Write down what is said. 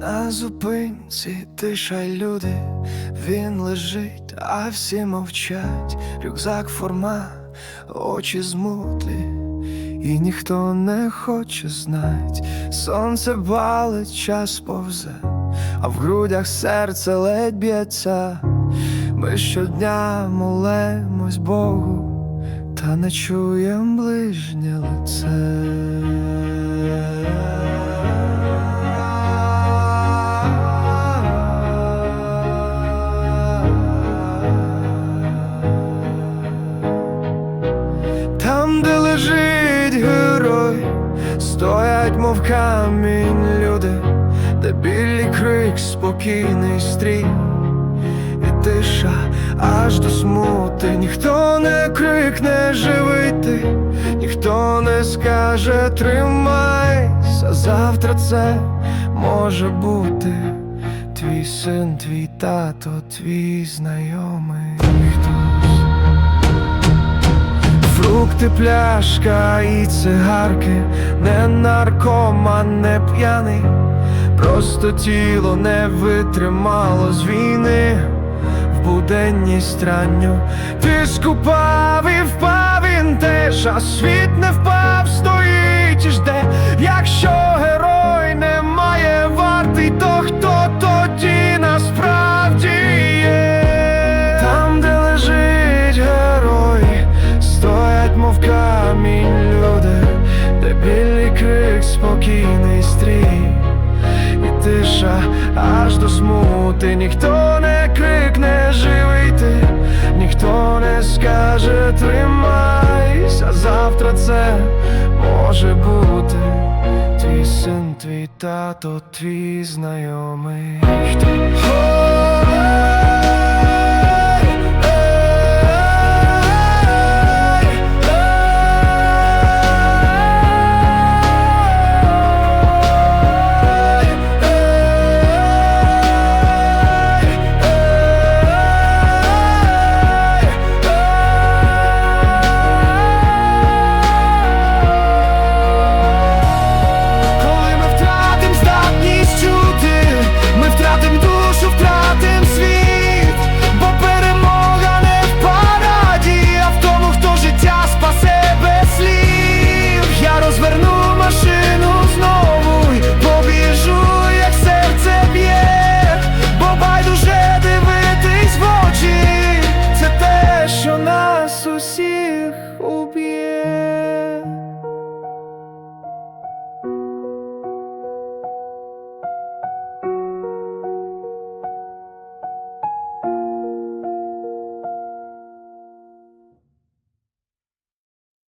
На зупинці тиша люди, він лежить, а всі мовчать, рюкзак форма, очі змутлі, і ніхто не хоче знать. Сонце балить, час повзе, а в грудях серце ледь б'ється. Ми щодня молимось Богу, та не чуєм ближнє лице. Стоять, мов камінь люди, де білий крик, спокійний стрій, і тиша аж до смути. Ніхто не крикне живий ти, ніхто не скаже тримайся. Завтра це може бути твій син, твій тато, твій знайомий Фрукти, пляшка і цигарки, не наркоман, не п'яний, просто тіло не витримало з війни в буденність ранню. Ти скупав і впав він теж, а світ не впав, стоїть і жде. Якщо аж до смути, ніхто не крикне живий ти, ніхто не скаже тримайся, завтра це може бути. Твій син, твій тато, твій знайомий.